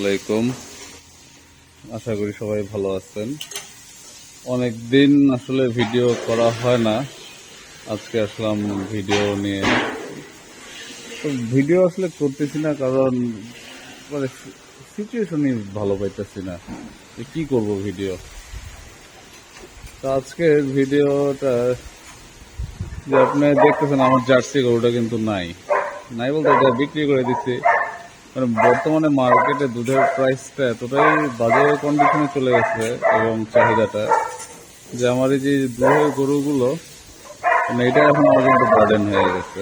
আলাইকুম। আশা করি সবাই ভালো আছেন। অনেক দিন আসলে ভিডিও করা হয় না। আজকে আসলাম ভিডিও নিয়ে। তো ভিডিও আসলে করতেছি না কারণ মানে সিচুয়েশনই ভালো পাইতেছি না। কি করব ভিডিও? তো আজকের ভিডিওটা যে আপনি দেখতেছেন আমার জার্সি গরুটা কিন্তু নাই। নাই বলতে বিক্রি করে দিচ্ছি। মানে বর্তমানে মার্কেটে দুধের প্রাইসটা এতটাই বাজে কন্ডিশনে চলে গেছে এবং চাহিদাটা যে আমার এই যে দুধের গরুগুলো মানে এটা এখন আমার কিন্তু বার্ডেন হয়ে গেছে।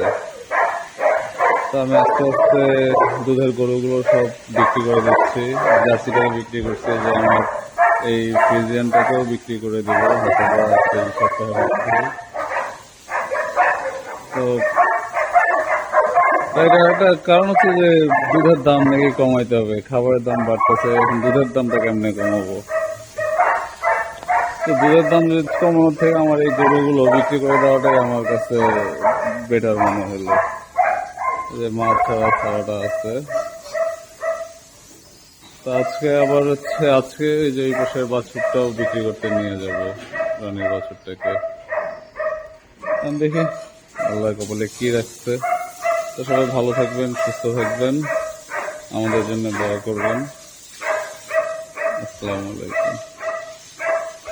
তো আমি আস্তে আস্তে দুধের গরুগুলো সব বিক্রি করে দিচ্ছি। জার্সিটাকে বিক্রি করছি যে আমার এই ফ্রিজিয়ানটাকেও বিক্রি করে দিব। হয়তো এই তো এটা একটা কারণ হচ্ছে যে দুধের দাম নাকি কমাইতে হবে, খাবারের দাম বাড়তেছে, এখন দুধের দামটা কেমনে কমাবো? তো দুধের দাম কমানোর থেকে আমার এই গরুগুলো বিক্রি করে দেওয়াটাই আমার কাছে বেটার মনে হলো। যে মাছ ছাড়া খাওয়াটা আছে। তো আজকে আবার হচ্ছে, আজকে এই যে এই পাশের বাছুরটাও বিক্রি করতে নিয়ে যাব, রানীর বাছুরটাকে। দেখি আল্লাহ কপালে কি রাখছে। তো সবাই ভালো থাকবেন সুস্থ থাকবেন। আমাদের জন্য দয়া করবেন। আসসালামু আলাইকুম।